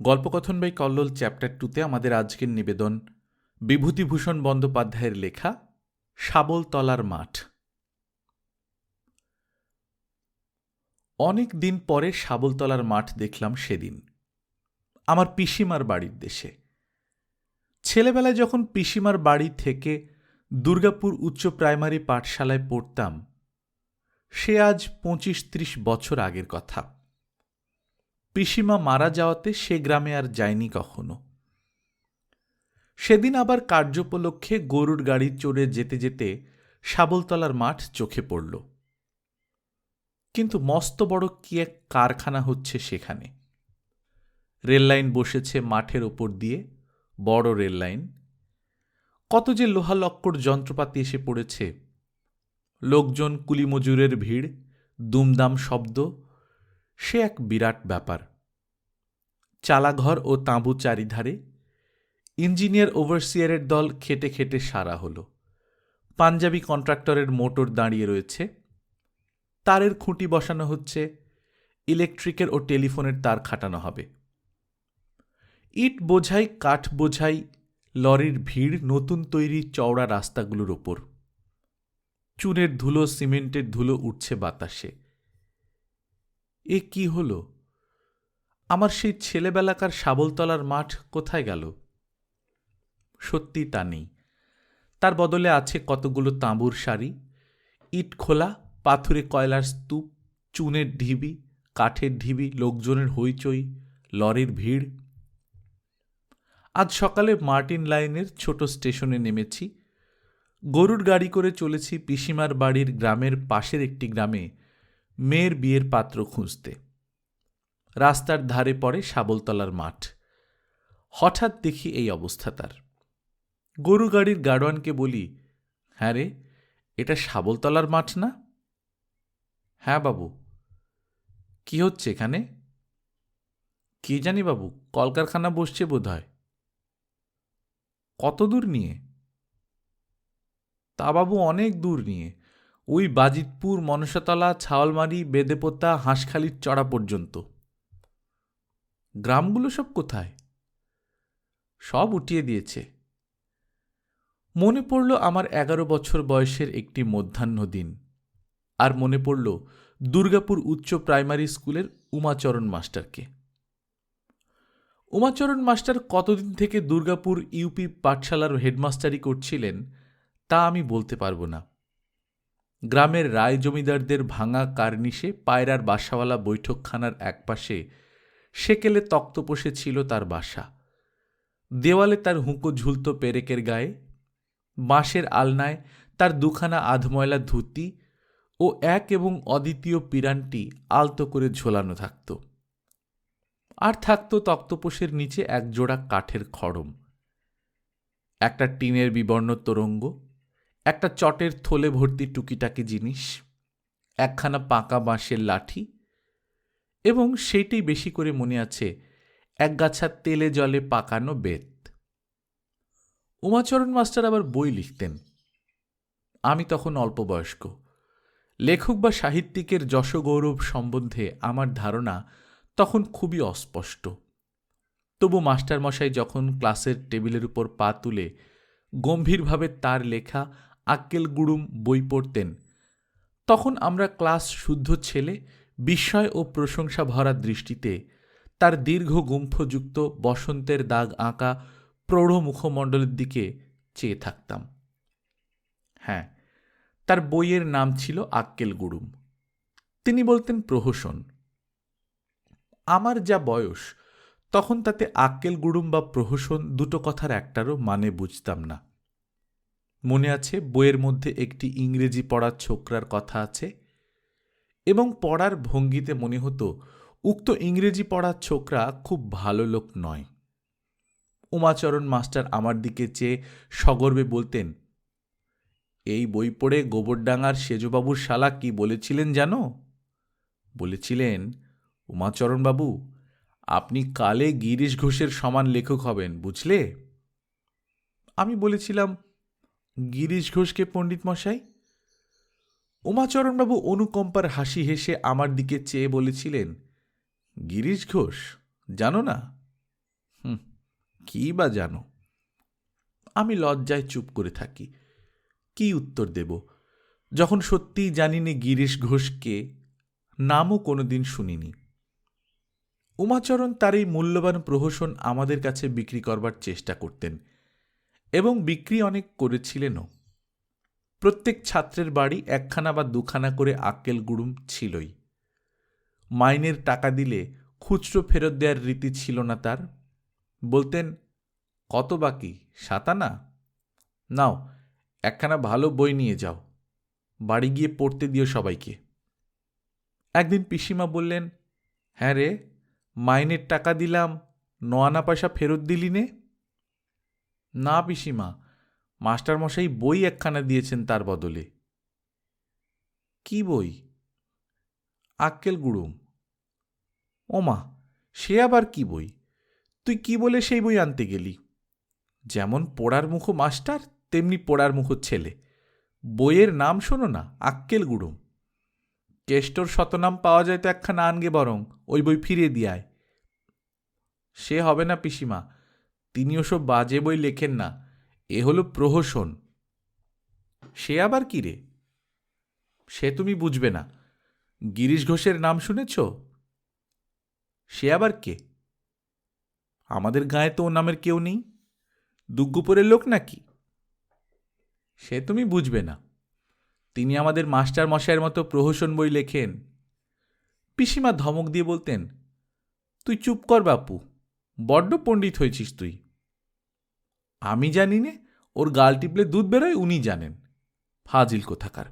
গল্পকথন by Kallol chapter টুতে আমাদের আজকের নিবেদন, বিভূতিভূষণ বন্দ্যোপাধ্যায়ের লেখা শাবলতলার মাঠ। অনেক দিন পরে শাবলতলার মাঠ দেখলাম সেদিন, আমার পিসিমার বাড়ির দেশে। ছেলেবেলায় যখন পিসিমার বাড়ি থেকে দুর্গাপুর উচ্চ প্রাইমারি পাঠশালায় পড়তাম, সে আজ পঁচিশ ত্রিশ বছর আগের কথা। পিসিমা মারা যাওয়াতে সে গ্রামে আর যায়নি কখনো। সেদিন আবার কার্যোপলক্ষে গরুর গাড়ি চড়ে যেতে যেতে শাবলতলার মাঠ চোখে পড়ল। কিন্তু মস্ত বড় কি এক কারখানা হচ্ছে সেখানে। রেললাইন বসেছে মাঠের ওপর দিয়ে, বড় রেললাইন। কত যে লোহালক্কর যন্ত্রপাতি এসে পড়েছে। লোকজন কুলিমজুরের ভিড়, দুমদাম শব্দ সে এক বিরাট ব্যাপার। চালাঘর ও তাঁবু চারিধারে ইঞ্জিনিয়ার ওভারসিয়ারের দল খেটে খেটে সারা হলো। পাঞ্জাবি কন্ট্রাক্টরের মোটর দাঁড়িয়ে রয়েছে। তারের খুঁটি বসানো হচ্ছে। ইলেকট্রিকের ও টেলিফোনের তার খাটানো হবে। ইট বোঝাই, কাঠ বোঝাই, লরির ভিড়, নতুন তৈরি চওড়া রাস্তাগুলোর ওপর। চুনের ধুলো, সিমেন্টের ধুলো উঠছে বাতাসে। এ কি হল? আমার সেই ছেলেবেলাকার শাবলতলার মাঠ কোথায় গেল? সত্যি তা নেই। তার বদলে আছে কতগুলো তাঁবুর শাড়ি ইট খোলা, পাথুরে কয়লার স্তূপ, চুনের ঢিবি, কাঠের ঢিবি, লোকজনের হইচই, লরির ভিড়। আজ সকালে মার্টিন লাইনের ছোট স্টেশনে নেমেছি। গরুর গাড়ি করে চলেছি পিসিমার বাড়ির গ্রামের পাশের একটি গ্রামে। মেয়ের বিয়ের পাত্র খুঁজতে। রাস্তার ধারে পড়ে শাবলতলার মাঠ। হঠাৎ দেখি এই অবস্থা তার। গরু গাড়ির গাড়োয়ানকে বলি হ্যাঁ রে, এটা শাবলতলার মাঠ না? হ্যাঁ বাবু। কি হচ্ছে এখানে? কি জানি বাবু, কলকারখানা বসছে বোধ হয় কত দূর নিয়ে? তা বাবু অনেক দূর নিয়ে। ওই বাজিতপুর মনসাতলা, ছাওয়ালমারি, বেদেপোতা, হাঁসখালির চড়া পর্যন্ত। গ্রামগুলো সব কোথায়? সব উঠিয়ে দিয়েছে। মনে পড়ল আমার এগারো বছর বয়সের একটি মধ্যাহ্ন দিন। আর মনে পড়ল দুর্গাপুর উচ্চ প্রাইমারি স্কুলের উমাচরণ মাস্টারকে। উমাচরণ মাস্টার কতদিন থেকে দুর্গাপুর ইউপি পাঠশালার হেডমাস্টারি করছিলেন, তা আমি বলতে পারব না। গ্রামের রায় জমিদারদের ভাঙা কার্নিশে পায়রার বাসাওয়ালা বৈঠকখানার একপাশে সেকেলে তক্তপোষে ছিল তার বাসা। দেওয়ালে তার হুঁকো ঝুলত পেরেকের গায়ে। বাঁশের আলনায় তার দুখানা আধময়লা ধুতি ও এক এবং অদ্বিতীয় পিরানটি আলতো করে ঝোলানো থাকত। আর থাকত তক্তপোষের নিচে একজোড়া কাঠের খড়ম। একটা টিনের বিবর্ণ তরঙ্গ একটা চটের থলে ভর্তি টুকিটাকি জিনিস, একখানা পাকা বাঁশের লাঠি এবং সেইটাই বেশি করে মনে আছে এক গাছা তেলে জলে পাকানো বেত। উমাচরণ মাস্টার আবার বই লিখতেন। আমি তখন অল্প বয়স্ক। লেখক বা সাহিত্যিকের যশগৌরব সম্বন্ধে আমার ধারণা তখন খুবই অস্পষ্ট। তবু মাস্টারমশাই যখন ক্লাসের টেবিলের উপর পা তুলে গম্ভীরভাবে তার লেখা আক্কেল গুড়ুম বই পড়তেন। তখন আমরা ক্লাস শুদ্ধ ছেলে, বিস্ময় ও প্রশংসা ভরা দৃষ্টিতে তার দীর্ঘ গুম্ফযুক্ত বসন্তের দাগ আঁকা প্রৌঢ় মুখমণ্ডলের দিকে চেয়ে থাকতাম। হ্যাঁ তার বইয়ের নাম ছিল আক্কেল গুড়ুম তিনি বলতেন প্রহসন, আমার যা বয়স, তখন তাতে আক্কেল গুড়ুম বা প্রহসন দুটো কথার একটারও মানে বুঝতাম না। মনে আছে? বইয়ের মধ্যে একটি ইংরেজি পড়ার ছোকরার কথা আছে। এবং পড়ার ভঙ্গিতে মনে হতো, উক্ত ইংরেজি পড়ার ছোকরা খুব ভালো লোক নয়। উমাচরণ মাস্টার আমার দিকে চেয়ে সগর্বে বলতেন, এই বই পড়ে গোবরডাঙ্গার সেজবাবুর শালা কি বলেছিলেন জানো? বলেছিলেন উমাচরণবাবু আপনি কালে গিরিশ ঘোষের সমান লেখক হবেন, বুঝলে? আমি বলেছিলাম গিরিশ ঘোষকে পণ্ডিত মশাই? উমাচরণবাবু অনুকম্পার হাসি হেসে আমার দিকে চেয়ে বলেছিলেন, গিরিশ ঘোষ, জানো না? হুম, কি বা জানো? আমি লজ্জায় চুপ করে থাকি। কি উত্তর দেব? যখন সত্যিই জানিনি গিরিশ ঘোষকে, নামও কোনোদিন শুনিনি। উমাচরণ তার এই মূল্যবান প্রহসন আমাদের কাছে বিক্রি করবার চেষ্টা করতেন। এবং বিক্রি অনেক করেছিলেনও। প্রত্যেক ছাত্রের বাড়ি একখানা বা দুখানা করে আক্কেল গুড়ুম ছিলই। মাইনের টাকা দিলে খুচরো ফেরত দেওয়ার রীতি ছিল না তার। বলতেন, কত বাকি, সাতানা? নাও, একখানা ভালো বই নিয়ে যাও। বাড়ি গিয়ে পড়তে দিও সবাইকে। একদিন পিসিমা বললেন হ্যাঁ রে, মাইনের টাকা দিলাম নয়ানা পয়সা ফেরত দিলি নে? না পিসিমা, মাস্টারমশাই বই একখানা দিয়েছেন তার বদলে। কি বই? আক্কেল গুড়ুম ওমা, সে আবার কি বই? তুই কি বলে সেই বই আনতে গেলি? যেমন পোড়ার মুখো মাস্টার, তেমনি পোড়ার মুখো ছেলে। বইয়ের নাম শোনো না, আক্কেল গুড়ুম কেষ্টর শতনাম পাওয়া যায় তো একখানা আনগে বরং, ওই বই ফিরিয়ে দিয়ায় সে হবে না পিসিমা তিনি ওসব বাজে বই লেখেন না। এ হলো প্রহসন। সে আবার কি রে? সে তুমি বুঝবে না। গিরিশ ঘোষের নাম শুনেছ? সে আবার কে? আমাদের গায়ে তো ও নামের কেউ নেই। দুগ্গুপুরের লোক নাকি? সে তুমি বুঝবে না। তিনি আমাদের মাস্টার মশাইয়ের মতো প্রহসন বই লেখেন। পিসিমা ধমক দিয়ে বলতেন, তুই চুপ কর বাপু, বড্ড পণ্ডিত হয়েছিস তুই। আমি জানি নে, ওর গাল টিপলে দুধ বেরোয়, উনি জানেন। ফাজিল কোথাকার।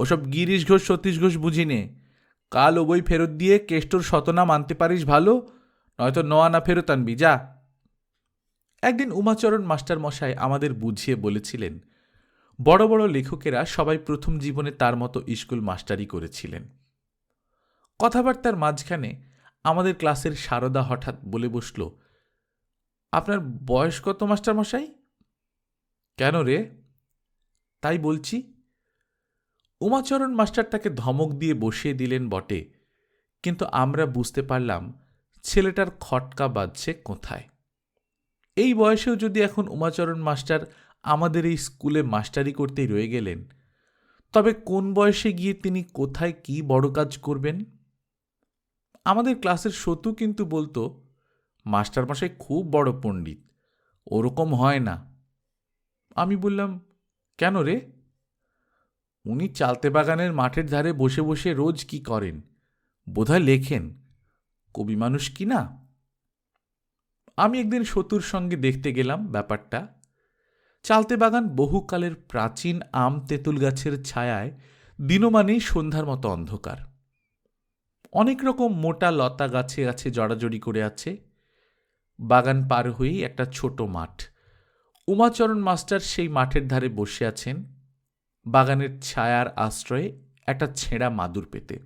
ওসব গিরিশ ঘোষ, সতীশ ঘোষ বুঝি নে। কাল ও বই ফেরত দিয়ে কেষ্টর শতনাম আনতে পারিস ভালো, নয়তো নোয়ানা ফেরত আনবি, যা। একদিন উমাচরণ মাস্টার মশাই আমাদের বুঝিয়ে বলেছিলেন, বড় বড় লেখকেরা সবাই প্রথম জীবনে তার মতো স্কুল মাস্টারি করেছিলেন। কথাবার্তার মাঝখানে আমাদের ক্লাসের সারদা হঠাৎ বলে বসল আপনার বয়স কত, মাস্টার মশাই? কেন রে? তাই বলছি। উমাচরণ মাস্টার তাকে ধমক দিয়ে বসিয়ে দিলেন বটে, কিন্তু আমরা বুঝতে পারলাম ছেলেটার খটকা বাজছে কোথায়। এই বয়সেও যদি এখন উমাচরণ মাস্টার আমাদের এই স্কুলে মাস্টারি করতেই রয়ে গেলেন, তবে কোন বয়সে গিয়ে তিনি কোথায় কি বড় কাজ করবেন? আমাদের ক্লাসের সতু কিন্তু বলতো মাস্টারমশাই খুব বড় পণ্ডিত। ওরকম হয় না। আমি বললাম, কেন রে? উনি চালতে বাগানের মাঠের ধারে বসে বসে রোজ কি করেন? বোধহয় লেখেন। কবি মানুষ কি না? আমি একদিন সতুর সঙ্গে দেখতে গেলাম ব্যাপারটা। চালতে বাগান বহুকালের প্রাচীন আম তেঁতুল গাছের ছায়ায় দিনমানেই সন্ধ্যার মতো অন্ধকার। অনেক রকম মোটা লতা গাছে আছে, জড়াজড়ি করে আছে। বাগান পার হয়েই একটা ছোট মাঠ। উমাচরণ মাস্টার সেই মাঠের ধারে বসে আছেন। বাগানের ছায়ার আশ্রয়ে একটা ছেঁড়া মাদুর পেতে।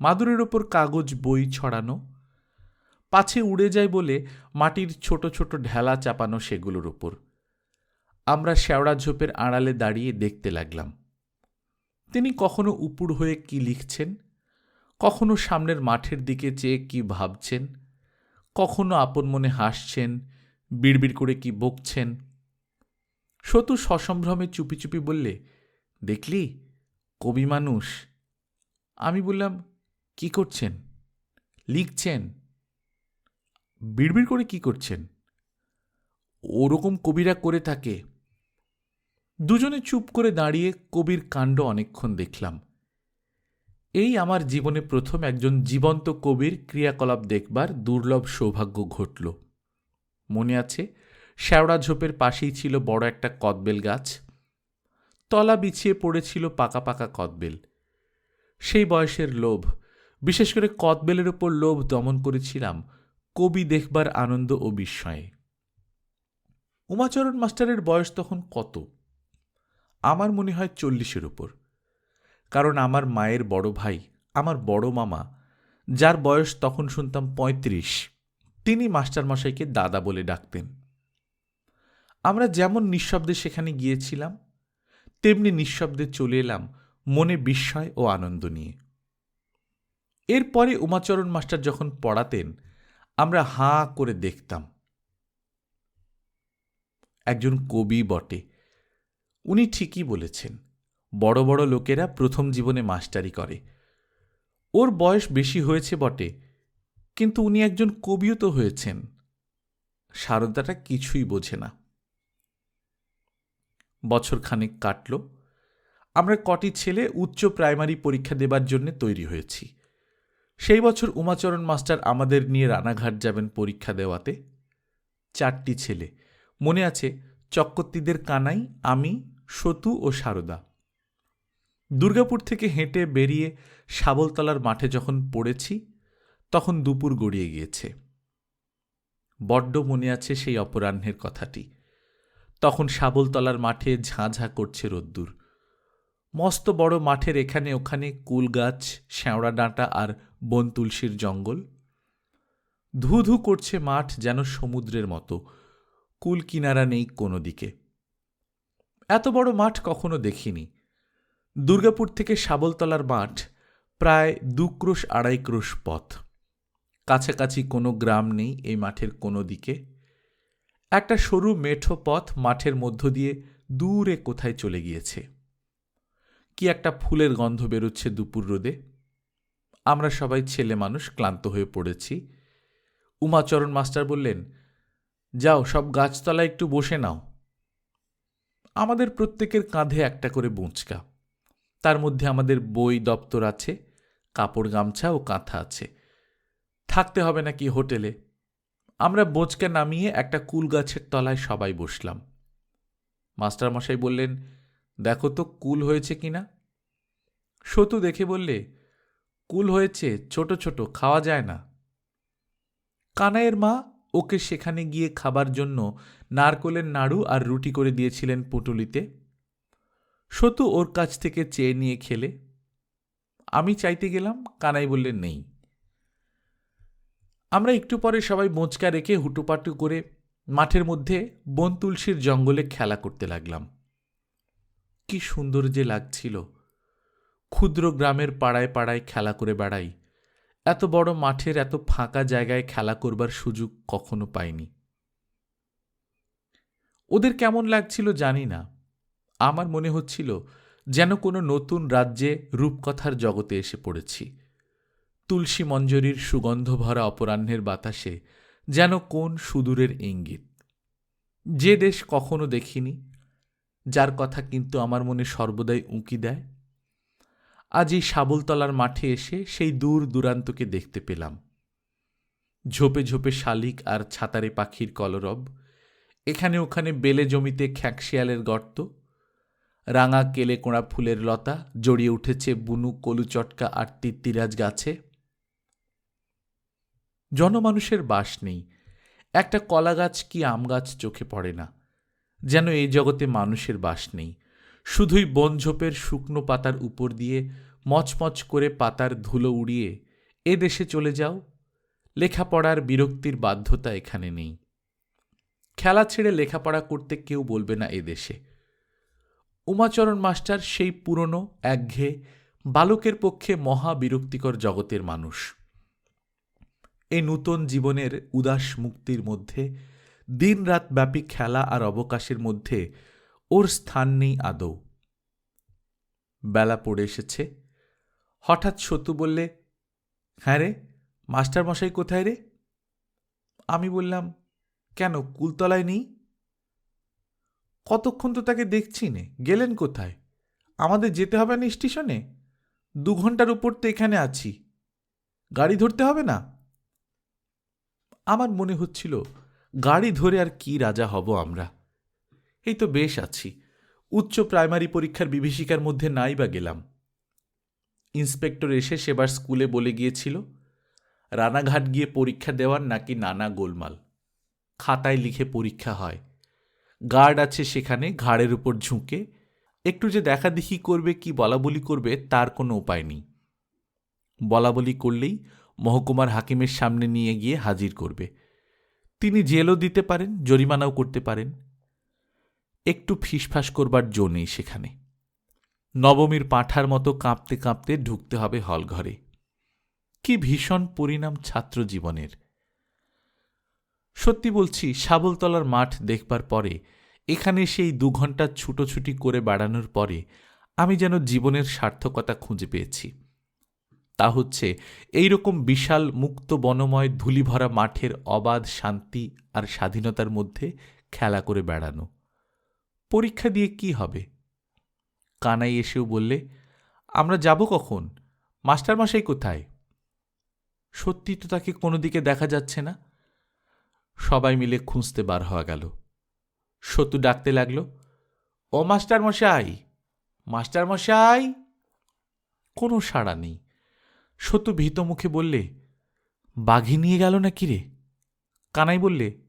মাদুরের ওপর কাগজ, বই ছড়ানো। পাছে উড়ে যায় বলে মাটির ছোট ছোট ঢেলা চাপানো সেগুলোর ওপর। আমরা শেওড়া ঝোপের আড়ালে দাঁড়িয়ে দেখতে লাগলাম। তিনি কখনো উপুড় হয়ে কি লিখছেন? কখনো সামনের মাঠের দিকে চেয়ে কি ভাবছেন? কখনো আপন মনে হাসছেন, বিড়বিড় করে কি বকছেন। সতু সসম্ভ্রমে চুপি চুপি বললে, দেখলি, কবি মানুষ। আমি বললাম, কি করছেন? লিখছেন? বিড়বিড় করে কি করছেন? ওরকম কবিরা করে থাকে। দুজনে চুপ করে দাঁড়িয়ে কবির কাণ্ড অনেকক্ষণ দেখলাম। এই আমার জীবনে প্রথম একজন জীবন্ত কবির ক্রিয়াকলাপ দেখবার দুর্লভ সৌভাগ্য ঘটল। মনে আছে, শ্যাওড়া ঝোপের পাশেই ছিল বড় একটা কদবেল গাছ। তলা বিছিয়ে পড়েছিল পাকা পাকা কদবেল। সেই বয়সের লোভ, বিশেষ করে কদবেলের ওপর লোভ দমন করেছিলাম কবি দেখবার আনন্দ ও বিস্ময়ে। উমাচরণ মাস্টারের বয়স তখন কত? আমার মনে হয় চল্লিশের ওপর কারণ আমার মায়ের বড় ভাই, আমার বড় মামা, যার বয়স তখন শুনতাম পঁয়ত্রিশ, তিনি মাস্টারমশাইকে দাদা বলে ডাকতেন। আমরা যেমন নিঃশব্দে সেখানে গিয়েছিলাম, তেমনি নিঃশব্দে চলে এলাম মনে বিস্ময় ও আনন্দ নিয়ে। এরপরে উমাচরণ মাস্টার যখন পড়াতেন, আমরা হাঁ করে দেখতাম। একজন কবি বটে, উনি ঠিকই বলেছেন বড় বড় লোকেরা প্রথম জীবনে মাস্টারি করে। ওর বয়স বেশি হয়েছে বটে, কিন্তু উনি একজন কবিও তো হয়েছেন। সারদাটা কিছুই বোঝে না। বছর খানেক কাটল। আমরা কটি ছেলে উচ্চ প্রাইমারি পরীক্ষা দেবার জন্য তৈরি হয়েছি। সেই বছর উমাচরণ মাস্টার আমাদের নিয়ে রানাঘাট যাবেন পরীক্ষা দেওয়াতে। চারটি ছেলে। মনে আছে চক্রবর্তীদের কানাই, আমি, সতু ও সারদা। দুর্গাপুর থেকে হেঁটে বেরিয়ে শাবলতলার মাঠে যখন পড়েছি, তখন দুপুর গড়িয়ে গিয়েছে। বড্ড মনে আছে সেই অপরাহ্নের কথাটি। তখন শাবলতলার মাঠে ঝাঁ ঝাঁ করছে রোদ্দুর। মস্ত বড় মাঠের এখানে ওখানে কুল গাছ, শ্যাওড়া ডাঁটা আর বন তুলসীর জঙ্গল। ধু ধু করছে মাঠ যেন সমুদ্রের মতো। কুল কিনারা নেই কোনো দিকে। এত বড় মাঠ কখনো দেখিনি। দুর্গাপুর থেকে শাবলতলার মাঠ প্রায় দু ক্রোশ আড়াই ক্রোশ পথ। কাছাকাছি কোনো গ্রাম নেই এই মাঠের কোনো দিকে। একটা সরু মেঠো পথ মাঠের মধ্য দিয়ে দূরে কোথায় চলে গিয়েছে। কি একটা ফুলের গন্ধ বেরোচ্ছে দুপুর রোদে। আমরা সবাই ছেলে মানুষ, ক্লান্ত হয়ে পড়েছি। উমাচরণ মাস্টার বললেন, যাও, সব গাছতলায় একটু বসে নাও। আমাদের প্রত্যেকের কাঁধে একটা করে বুঁচকা। তার মধ্যে আমাদের বই দপ্তর আছে, কাপড় গামছা ও কাঁথা আছে। থাকতে হবে নাকি হোটেলে? আমরা বোঁচকে নামিয়ে একটা কুল গাছের তলায় সবাই বসলাম। মাস্টারমশাই বললেন, দেখো তো কুল হয়েছে কিনা? সতু দেখে বললে, কুল হয়েছে, ছোট ছোট, খাওয়া যায় না। কানাইয়ের মা ওকে সেখানে গিয়ে খাবার জন্য নারকোলের নাড়ু আর রুটি করে দিয়েছিলেন পুটুলিতে। সতু ওর কাছ থেকে চেয়ে নিয়ে খেলে। আমি চাইতে গেলাম, কানাই বললেন নেই। আমরা একটু পরে সবাই মোচকা রেখে হুটুপাটু করে মাঠের মধ্যে বন তুলসীর জঙ্গলে খেলা করতে লাগলাম। কি সুন্দর যে লাগছিল। ক্ষুদ্র গ্রামের পাড়ায় পাড়ায় খেলা করে বেড়াই। এত বড় মাঠের এত ফাঁকা জায়গায় খেলা করবার সুযোগ কখনো পাইনি। ওদের কেমন লাগছিল জানি না। আমার মনে হচ্ছিল যেন কোনো নতুন রাজ্যে রূপকথার জগতে এসে পড়েছি। তুলসী মঞ্জরির সুগন্ধ ভরা অপরাহ্নের বাতাসে যেন কোন সুদূরের ইঙ্গিত। যে দেশ কখনো দেখিনি, যার কথা কিন্তু আমার মনে সর্বদাই উঁকি দেয়। আজ এই শাবলতলার মাঠে এসে সেই দূর দূরান্তকে দেখতে পেলাম। ঝোপে ঝোপে শালিক আর ছাতারে পাখির কলরব, এখানে ওখানে বেলে জমিতে খ্যাকশিয়ালের গর্ত রাঙা কেলে কোঁড়া ফুলের লতা, জড়িয়ে উঠেছে বুনু কলু চটকা আর তিত্তিরাজ গাছে। জনমানুষের বাস নেই। একটা কলা গাছ কি আম গাছ চোখে পড়ে না। যেন এই জগতে মানুষের বাস নেই। শুধুই বনঝোপের শুকনো পাতার উপর দিয়ে মচমচ করে পাতার ধুলো উড়িয়ে এ দেশে চলে যাও। লেখাপড়ার বিরক্তির বাধ্যতা এখানে নেই। খেলা ছেড়ে লেখাপড়া করতে কেউ বলবে না এ দেশে। উমাচরণ মাস্টার সেই পুরনো, একঘেয়ে, বালকের পক্ষে মহা বিরক্তিকর জগতের মানুষ। এই নূতন জীবনের উদাস মুক্তির মধ্যে দিন রাত ব্যাপী খেলা আর অবকাশের মধ্যে ওর স্থান নেই আদৌ। বেলা পড়ে এসেছে। হঠাৎ সতু বললে হ্যাঁ রে মাস্টার মশাই কোথায় রে? আমি বললাম, কেন, কুলতলায় নেই? কতক্ষণ তো তাকে দেখছি নে? গেলেন কোথায়? আমাদের যেতে হবে না স্টেশনে? দু ঘণ্টার উপর তো এখানে আছি। গাড়ি ধরতে হবে না? আমার মনে হচ্ছিল, গাড়ি ধরে আর কি রাজা হব আমরা? এই তো বেশ আছি। উচ্চ প্রাইমারি পরীক্ষার বিভীষিকার মধ্যে নাই বা গেলাম। ইন্সপেক্টর এসে সেবার স্কুলে বলে গিয়েছিল, রানাঘাট গিয়ে পরীক্ষা দেওয়ার নাকি নানা গোলমাল। খাতায় লিখে পরীক্ষা হয়। গার্ড আছে সেখানে, ঘাড়ের উপর ঝুঁকে। একটু যে দেখা দেখি করবে, কি বলাবলি করবে, তার কোনো উপায় নেই। বলাবলি করলেই মহকুমার হাকিমের সামনে নিয়ে গিয়ে হাজির করবে। তিনি জেলও দিতে পারেন, জরিমানাও করতে পারেন। একটু ফিসফাস করবার জো নেই সেখানে। নবমীর পাঁঠার মতো কাঁপতে কাঁপতে ঢুকতে হবে হলঘরে। কি ভীষণ পরিণাম ছাত্র জীবনের সত্যি বলছি, শাবলতলার মাঠ দেখবার পরে, এখানে সেই দু ঘণ্টা ছুটোছুটি করে বেড়ানোর পরে, আমি যেন জীবনের সার্থকতা খুঁজে পেয়েছি। তা হচ্ছে এই রকম বিশাল মুক্ত বনময় ধুলিভরা মাঠের অবাধ শান্তি আর স্বাধীনতার মধ্যে খেলা করে বেড়ানো। পরীক্ষা দিয়ে কি হবে? কানাই এসেও বললে, আমরা যাব কখন? মাস্টারমশাই কোথায়? সত্যি তো তাকে কোনো দিকে দেখা যাচ্ছে না। সবাই মিলে খুঁজতে বার হওয়া গেল। সতু ডাকতে লাগল, ও মাস্টারমশাই মাস্টারমশাই, কোনো সাড়া নেই। সতু ভীত মুখে বললে, বাঘি নিয়ে গেল না কিরে কানাই বললে,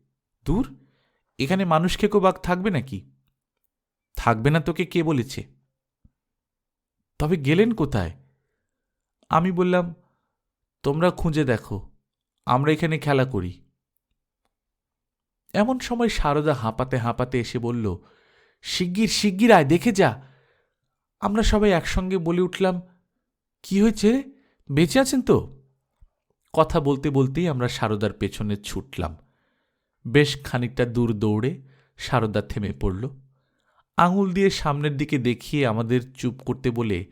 দূর, এখানে মানুষ খেকো বাঘ থাকবে নাকি? থাকবে না তোকে কে বলেছে? তবে গেলেন কোথায়? আমি বললাম, তোমরা খুঁজে দেখো, আমরা এখানে খেলা করি। এমন সময় সারদা হাঁপাতে হাঁপাতে এসে বলল, শিগগির শিগগির আয়, দেখে যা। আমরা সবাই একসঙ্গে বলে উঠলাম, কি হয়েছে রে? বেঁচে আছেন তো? কথা বলতে বলতেই আমরা সারদার পেছনে ছুটলাম। বেশ খানিকটা দূর দৌড়ে সারদা থেমে পড়ল। আঙুল দিয়ে সামনের দিকে দেখিয়ে আমাদের চুপ করতে বলে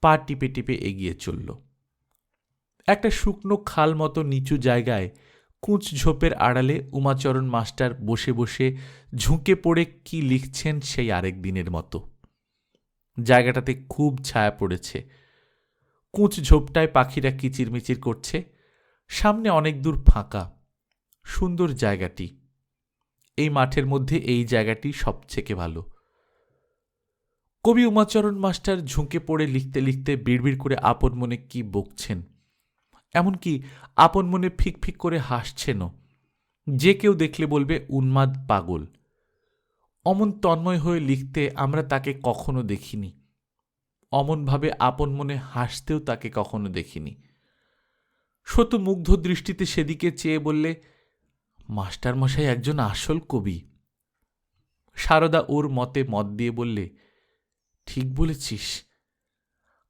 পা টিপে টিপে এগিয়ে চলল। একটা শুকনো খাল মতো নিচু জায়গায় কুঁচ ঝোপের আড়ালে উমাচরণ মাস্টার বসে বসে ঝুঁকে পড়ে কি লিখছেন সেই আরেক দিনের মতো। জায়গাটাতে খুব ছায়া পড়েছে। কুঁচ ঝোপটায় পাখিরা কিচিরমিচির করছে। সামনে অনেক দূর ফাঁকা। সুন্দর জায়গাটি। এই মাঠের মধ্যে এই জায়গাটি সবথেকে ভালো। কবি উমাচরণ মাস্টার ঝুঁকে পড়ে লিখতে লিখতে বিড়বিড় করে আপন মনে কি বকছেন? এমনকি আপন মনে ফিক ফিক করে হাসছেনও। যে কেউ দেখলে বলবে, উন্মাদ পাগল। অমন তন্ময় হয়ে লিখতে আমরা তাকে কখনো দেখিনি। অমনভাবে আপন মনে হাসতেও তাকে কখনো দেখিনি। শত মুগ্ধ দৃষ্টিতে সেদিকে চেয়ে বললে, মাস্টারমশাই একজন আসল কবি। সারদা ওর মতে মত দিয়ে বললে, ঠিক বলেছিস।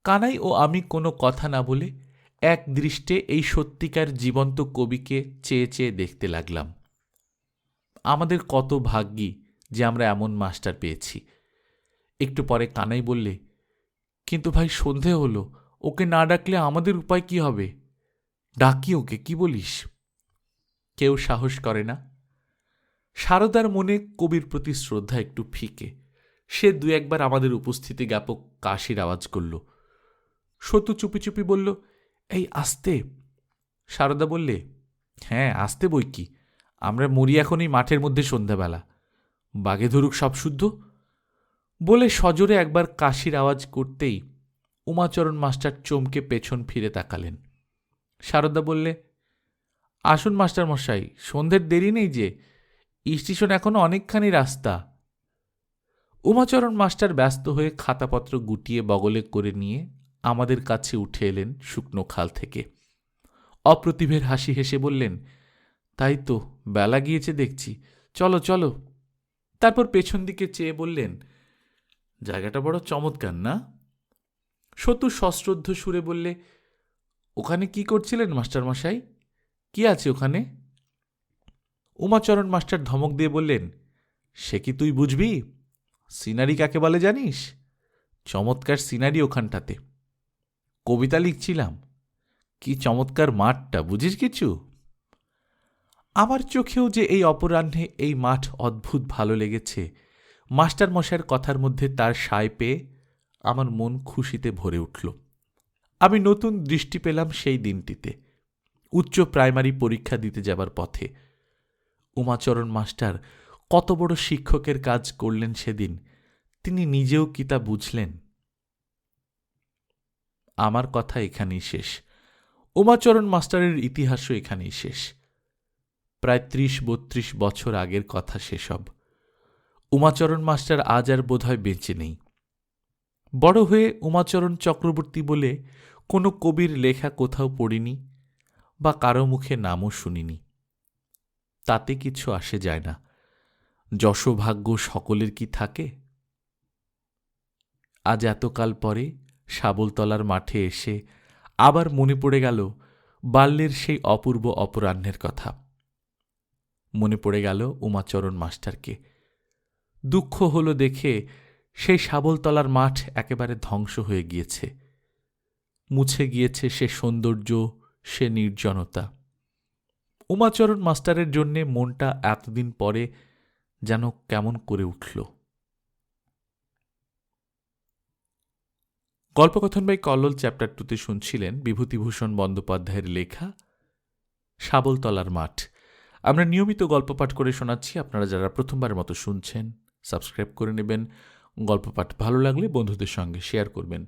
কানাই ও আমি কোনো কথা না বলে এক দৃষ্টে এই সত্যিকার জীবন্ত কবিকে চেয়ে চেয়ে দেখতে লাগলাম। আমাদের কত ভাগ্যি যে আমরা এমন মাস্টার পেয়েছি। একটু পরে কানাই বললে, কিন্তু ভাই, সন্ধে হলো, ওকে না ডাকলে আমাদের উপায় কি হবে? ডাকি ওকে, কি বলিস? কেউ সাহস করে না। সারদার মনে কবির প্রতি শ্রদ্ধা একটু ফিকে। সে দু একবার আমাদের উপস্থিতি জ্ঞাপক কাশির আওয়াজ করল। সতু চুপি চুপি বলল এই আসতে। সারদা বললে হ্যাঁ আসতে বই কি? আমরা মরি এখন এই মাঠের মধ্যে সন্ধ্যাবেলা। বাঘে ধরুক সব শুদ্ধ? বলে সজোরে একবার কাশির আওয়াজ করতেই উমাচরণ মাস্টার চমকে পেছন ফিরে তাকালেন। সারদা বললে, আসুন মাস্টার মশাই, সন্ধ্যের দেরি নেই যে। স্টেশন এখনও অনেকখানি রাস্তা। উমাচরণ মাস্টার ব্যস্ত হয়ে খাতাপত্র গুটিয়ে বগলে করে নিয়ে আমাদের কাছে উঠে এলেন শুকনো খাল থেকে। অপ্রতিভের হাসি হেসে বললেন, তাই তো, বেলা গিয়েছে দেখছি। চলো চলো। তারপর পেছন দিকে চেয়ে বললেন, জায়গাটা বড় চমৎকার না? সতু সশ্রদ্ধ সুরে বললে, ওখানে কি করছিলেন মাস্টার মাস্টারমশাই কি আছে ওখানে? উমাচরণ মাস্টার ধমক দিয়ে বললেন, সে কি তুই বুঝবি? সিনারি কাকে বলে জানিস? চমৎকার সিনারি ওখানটাতে। কবিতা লিখছিলাম। কি চমৎকার মাঠটা, বুঝিস কিছু? আমার চোখেও যে এই অপরাহ্নে এই মাঠ অদ্ভুত ভালো লেগেছে। মাস্টার মশাইয়ের কথার মধ্যে তার সায় পেয়ে আমার মন খুশিতে ভরে উঠল। আমি নতুন দৃষ্টি পেলাম সেই দিনটিতে। উচ্চ প্রাইমারি পরীক্ষা দিতে যাবার পথে। উমাচরণ মাস্টার কত বড় শিক্ষকের কাজ করলেন সেদিন। তিনি নিজেও কি তা বুঝলেন? আমার কথা এখানেই শেষ। উমাচরণ মাস্টারের ইতিহাসও এখানেই শেষ। প্রায় ত্রিশ বত্রিশ বছর আগের কথা সেসব। উমাচরণ মাস্টার আজ আর বোধহয় বেঁচে নেই। বড় হয়ে উমাচরণ চক্রবর্তী বলে কোনো কবির লেখা কোথাও পড়িনি বা কারও মুখে নামও শুনিনি। তাতে কিছু আসে যায় না। যশোভাগ্য সকলের কি থাকে? আজ এতকাল পরে শাবলতলার মাঠে এসে আবার মনে পড়ে গেল বাল্যের সেই অপূর্ব অপরাহ্নের কথা। মনে পড়ে গেল উমাচরণ মাস্টারকে। দুঃখ হলো দেখে সেই শাবলতলার মাঠ একেবারে ধ্বংস হয়ে গিয়েছে। মুছে গিয়েছে সে সৌন্দর্য, সে নির্জনতা। উমাচরণ মাস্টারের জন্যে মনটা এতদিন পরে যেন কেমন করে উঠল। গল্পকথন বাই কল্লোল চ্যাপ্টার টুতে শুনছিলেন বিভূতিভূষণ বন্দ্যোপাধ্যায়ের লেখা সাবলতলার মাঠ আমরা নিয়মিত গল্প পাঠ করে শোনাচ্ছি। আপনারা যারা প্রথমবারের মতো শুনছেন, সাবস্ক্রাইব করে নেবেন। গল্প পাঠ ভালো লাগলে বন্ধুদের সঙ্গে শেয়ার করবেন।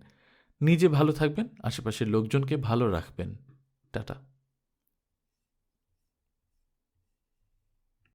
নিজে ভালো থাকবেন, আশেপাশের লোকজনকে ভালো রাখবেন। টাটা।